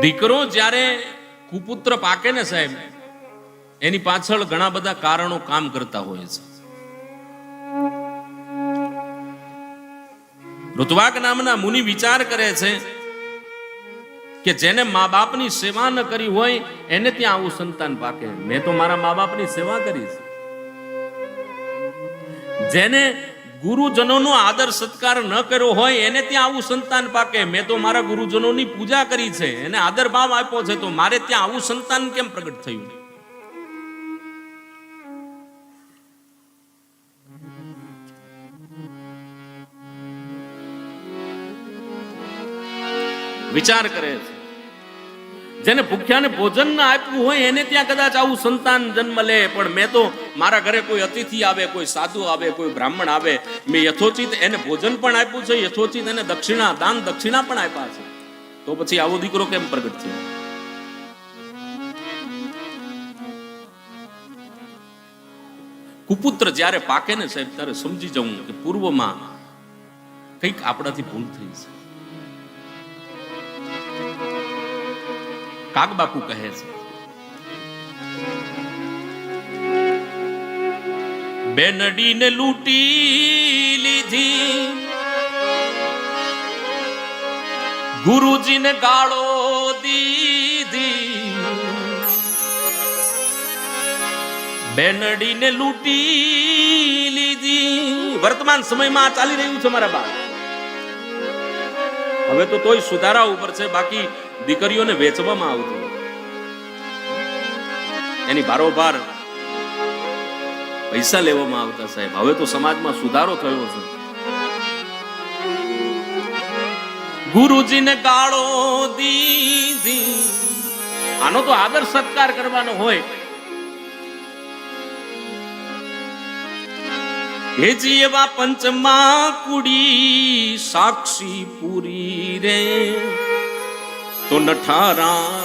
દીકરો જ્યારે કુપુત્ર પાકે ને સાહેબ, એની પાછળ ઘણા બધા કારણો કામ કરતા હોય છે. ઋતવાક નામના મુનિ વિચાર કરે છે કે જેને મા બાપની સેવા ન કરી હોય, એને ત્યાં આવું સંતાન પાકે. મેં તો મારા મા બાપની સેવા કરી છે. જેને ગુરુજનોનો આદર સત્કાર ન કર્યો હોય, એને ત્યાં આવું સંતાન પાકે. મેં તો મારા ગુરુજનોની પૂજા કરી છે, એને આદર ભાવ આપ્યો છે, તો મારે ત્યાં આવું સંતાન કેમ પ્રગટ થયું? વિચાર કરે છે. જેને ભૂખ્યાને ભોજન ના આપ્યું હોય એને ત્યાં કદાચ આવું સંતાન જન્મ લે. પણ મેં તો મારા ઘરે કોઈ અતિથિ આવે, કોઈ સાધુ આવે, કોઈ બ્રાહ્મણ આવે, મેં યથોચિત એને ભોજન પણ આપ્યું છે, યથોચિત એને દક્ષિણા, દાન દક્ષિણા પણ આપ્યા છે. તો પછી આવો દીકરો કેમ પ્રગટ થયો? કુપુત્ર જ્યારે પાકે ને સાહેબ, ત્યારે સમજી જવું કે પૂર્વમાં કંઈક આપણાથી ભૂલ થઈ છે. કાગબાપુ કહે છે. બેનડીને લૂટી લીધી. ગુરુજીને ગાળો દીધી. બેનડીને લૂટી લીધી. વર્તમાન સમયમાં ચાલી રહ્યું છે મારા બાળ હવે તો તોય સુધારા ઉપર છે, બાકી દીકરીઓને વેચવામાં આવતી. એની બારોબાર પૈસા લેવામાં આવતા સાહેબ. હવે તો સમાજમાં સુધારો થયો છે. ગુરુજીને ગાળો દીધી. આનો તો આદર સત્કાર કરવાનો હોય. હેજી એવા પંચમા કુડી સાક્ષી પૂરી રે. તો નઠારા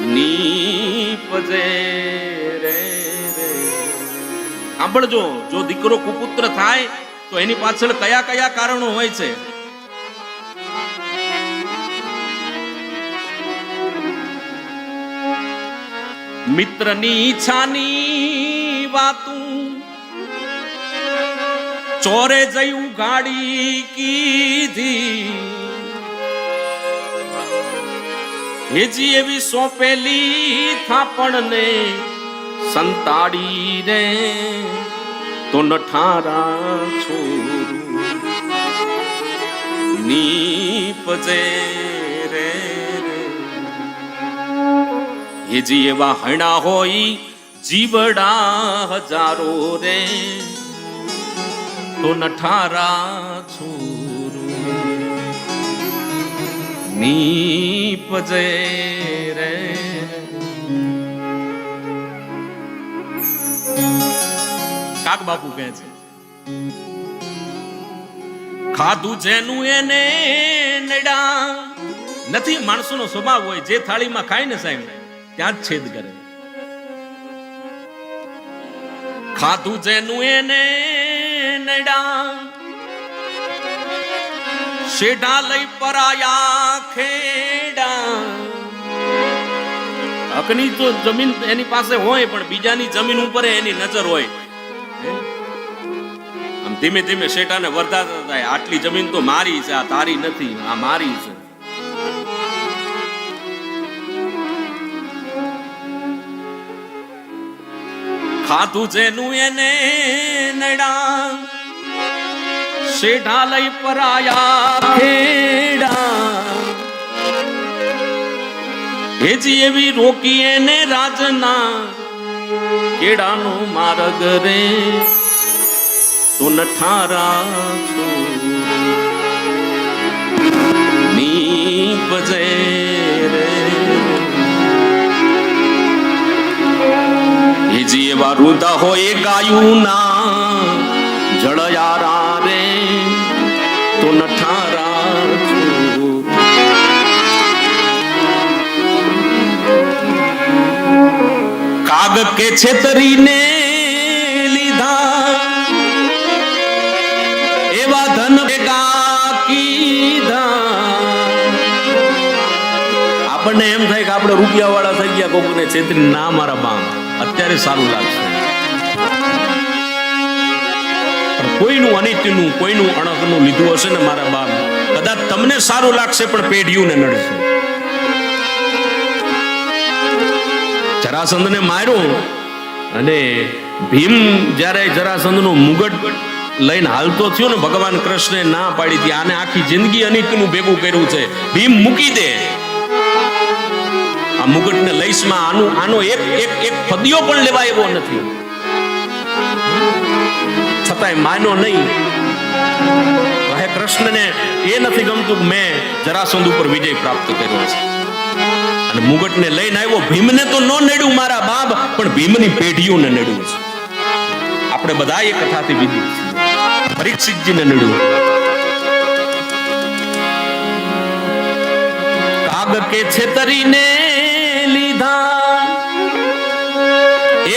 ની નીપજે રે રે. સાંભળજો, જો દીકરો કુપુત્ર થાય, તો એની પાછળ કયા કયા કારણો હોય છે? મિત્રની ઈચ્છાની વાતું. ચોરે જયું ગાડી કીધી. હેજી એવી સોંપેલી થાપણને સંતાડી રે તો નઠારા છોરું નીપજે રે હેજી એવા હણા હોય જીવડા હજારો રે. તો નઠારા છોરું. નીપજે રે. કાક બાપુ કહે છે, ખાધું જેનું એને નડા. નથી, માણસોનો સ્વભાવ હોય, જે થાળીમાં ખાય ને સાહેબ ત્યાં જ છેદ કરે. ખાધું જેનું એને નડા શેઢા લઈ પરાયા ખેડા અગ્નિ તો જમીન એની પાસે હોય પણ બીજાની જમીન ઉપર એની નજર હોય? આમ ધીમે ધીમે શેઠાને વરદાતા થાય. આટલી જમીન તો મારી છે, આ તારી નથી, આ મારી છે. ખાધું જેનું એને નડા શેઢા લઈ પરાયા ખેડા હેજી એવી રોકી એને રાજના. કેડાનો માર્ગ રે. તું નઠારા નીપજે એવા હોય ગાયું ના જળયારા રે તો નઠારા કાગ કે છેતરીને લીધા એવા ધન ભેગા કીધા આપણને એમ થાય કે આપણે રૂપિયા વાળા થઈ ગયા કોકને છેતરી ના મારા બા અત્યારે સારું લાગશે કોઈનું અનિત્યનું, કોઈનું અણકનું લીધું હશે ને મારા બાપ? કદાચ તમને સારું લાગશે, પણ પેઢીઓને નડશે. જરાસંધને માર્યો અને ભીમ જ્યારે જરાસંધનો મુગટ લઈને હાલતો થયો ને, ભગવાન કૃષ્ણે ના પાડી હતી, આને આખી જિંદગી અનિત્યનું ભેગું કર્યું છે. ભીમ મૂકી દે. આ મુગટને લઈશમાં આનું આનો એક એક એક ફદિયો પણ લેવા એવો નથી. છતાંય માનો નહીં. હે કૃષ્ણને એ નથી ગમતું મેં જરાસંધ ઉપર વિજય પ્રાપ્ત કર્યો છે. અને મુગટને લઈને આવ્યો, ભીમને તો ન નડ્યું મારા બાપ, પણ ભીમની પેઢીઓને નડ્યું છે. આપણે બધા એ કથાથી છીએ. પરીક્ષિતજીને નડ્યું કાગ કે છેતરીને લીધા,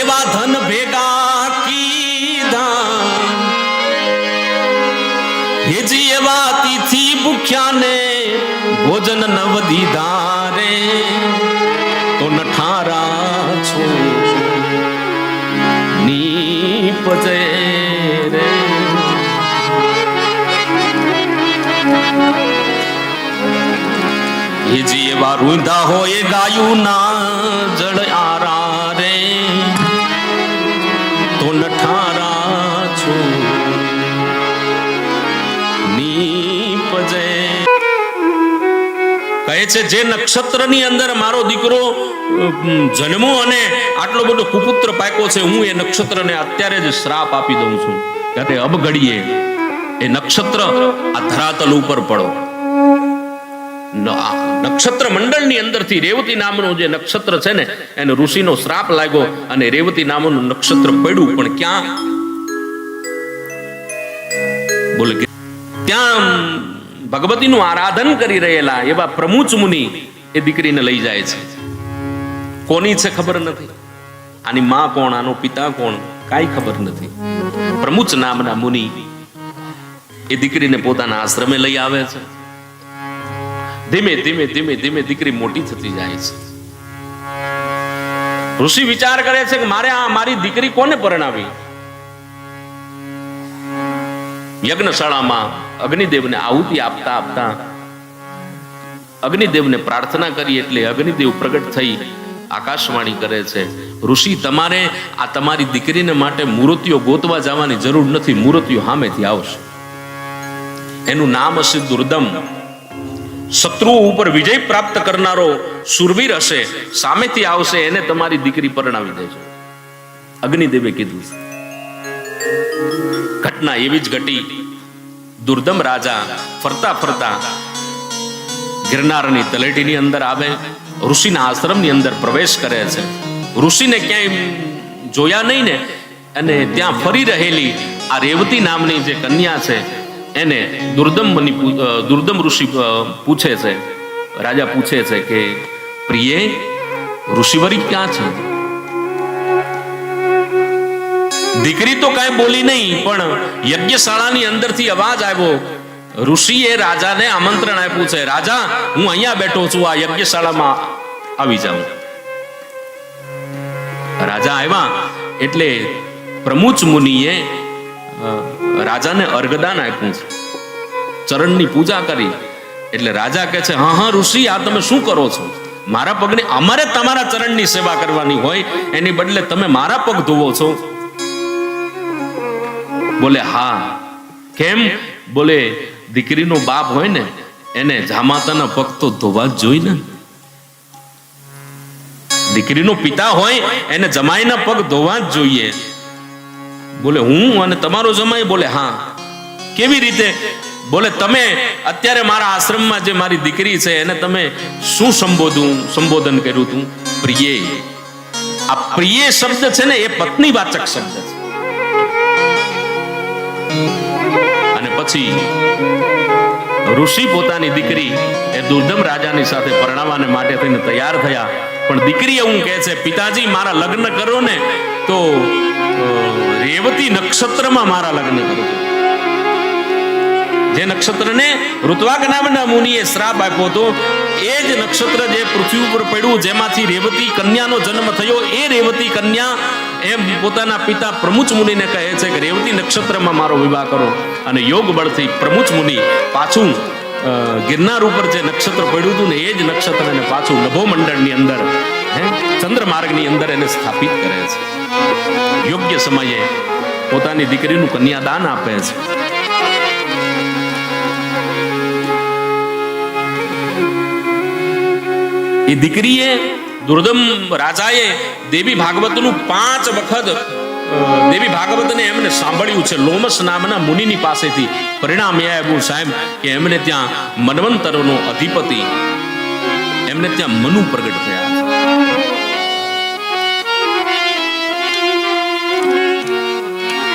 એવા ધન ભેગા હેજી એવા તિથિ ભૂખ્યાને ભોજન નવ દીધા રે તો નઠારા છો. નીપજે રે. હેજી એવા રૂંધા હોય ગાયું ના જળ છે, જે નક્ષત્રની અંદર મારો દીકરો જન્મો અને આટલો બધો કુપુત્ર પાક્યો છે, હું એ નક્ષત્રને અત્યારે જ શ્રાપ આપી દઉં છું. કે અબઘડીએ એ નક્ષત્ર આ ધરાતલ ઉપર પડો. નક્ષત્ર મંડળની અંદરથી રેવતી નામનું જે નક્ષત્ર છે ને, એને ઋષિનો શ્રાપ લાગ્યો અને રેવતી નામનું નક્ષત્ર પડ્યું, પણ ક્યાં? બોલે ત્યાં ભગવતીનું આરાધન કરી રહેલા એવા પ્રમુચ મુનિ એ દીકરીને લઈ જાય છે. કોની છે ખબર નથી. આની માં કોણ, આનો પિતા કોણ, કાંઈ ખબર નથી. પ્રમુચ નામના મુનિ એ દીકરીને પોતાના આશ્રમે લઈ આવે છે. ધીમે ધીમે ધીમે ધીમે દીકરી મોટી થતી જાય છે. ઋષિ વિચાર કરે છે કે મારે આ મારી દીકરી કોને પરણાવી? યજ્ઞશાળામાં અગ્નિદેવને આહુતિ આપતા આપતા અગ્નિદેવને પ્રાર્થના કરી એટલે અગ્નિદેવ પ્રગટ થઈ આકાશવાણી કરે છે. ઋષિ, તમારે આ તમારી દીકરીને માટે મૂર્તિઓ ગોતવા જવાની જરૂર નથી. મૂર્તિઓ સામેથી આવશે. એનું નામ હશે દુર્દમ. શત્રુઓ ઉપર વિજય પ્રાપ્ત કરનારો સુરવીર હશે. સામેથી આવશે, એને તમારી દીકરી પરણાવી દેજો. અગ્નિદેવે કીધું. ઘટના એવી જ ઘટી. દુર્દમ રાજા ફરતા ફરતા ગિરનારની તલેટીની અંદર આવે, ઋષિના આશ્રમની અંદર પ્રવેશ કરે છે. ઋષિને ક્યાંય જોયા નહીં ને, અને ત્યાં ફરી રહેલી આ રેવતી નામની જે કન્યા છે, એને દુર્દમ દુર્દમ ઋષિ પૂછે છે. રાજા પૂછે છે કે, પ્રિયે, ઋષિવરી ક્યાં છે? દીકરી તો કાંઈ બોલી નહીં, પણ યજ્ઞશાળાની અંદરથી અવાજ આવ્યો, ઋષિએ રાજાને આમંત્રણ આપ્યું છે. રાજા, હું અહીંયા બેઠો છું, આ યજ્ઞશાળામાં આવી જાઉં. રાજા આવ્યા, એટલે પ્રમુચ મુનિએ રાજાને અર્ગદાન આપ્યું છે. ચરણની પૂજા કરી, એટલે રાજા કહે છે, હા હા, ઋષિ, આ તમે શું કરો છો? મારા પગને અમારે તમારા ચરણની સેવા કરવાની હોય, એની બદલે તમે મારા પગ ધોવો છો. બોલે, હા. કેમ? બોલે, દીકરીનો બાપ હોય ને, એને જામાતાના પગ ધોવા જોઈ ને દીકરીનો પિતા હોય, એને જમાઈના પગ ધોવા જ જોઈએ. બોલે, હું અને તમારો જમાઈ? બોલે, હા. કેવી રીતે? બોલે, તમે અત્યારે મારા આશ્રમમાં જે મારી દીકરી છે, એને તમે શું સંબોધું, સંબોધન કર્યું તું? પ્રિય. આ પ્રિય શબ્દ છે ને, એ પત્ની વાચક શબ્દ છે. અને પછી ઋષિ પોતાની દીકરી એ દુર્ધમ રાજાની સાથે પરણાવવાને માટે થઈને તૈયાર થયા. પણ દીકરી એવું કહે છે, પિતાજી, મારા લગ્ન કરો ને તો રેવતી નક્ષત્રમાં મારા લગ્ન કરો. જે નક્ષત્રને ઋત્વાક નામના મુનિએ શ્રાપ આપ્યો હતો, એ જ નક્ષત્ર જે પૃથ્વી ઉપર પડ્યું, જેમાંથી રેવતી કન્યાનો જન્મ થયો, એ રેવતી કન્યા એમ પોતાના પિતા પ્રમુચ મુનિને કહે છે કે રેવતી નક્ષત્રમાં મારો વિવાહ કરો. અને યોગ બળથી પ્રમુચ મુનિ પાછું ગિરનાર ઉપર જે નક્ષત્ર પડ્યું હતું ને એ જ નક્ષત્રને પાછું નભો મંડળની અંદર, હે, ચંદ્રમાર્ગની અંદર એને સ્થાપિત કરે છે. યોગ્ય સમયે પોતાની દીકરીનું કન્યાદાન આપે છે. એ દીકરીએ દુર્દમ રાજાએ દેવી ભાગવતનું પાંચ વખત દેવી ભાગવતને એમને સાંભળ્યું છે. લોમસ નામના મુનિની પાસેથી પરિણામ એ આવ્યું સાહેબ કે એમને ત્યાં મનવંતરનો અધિપતિ, એમને ત્યાં મનુ પ્રગટ થયા.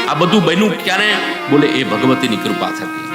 આ બધું બન્યું ક્યારે? બોલે, એ ભગવતીની કૃપા થકી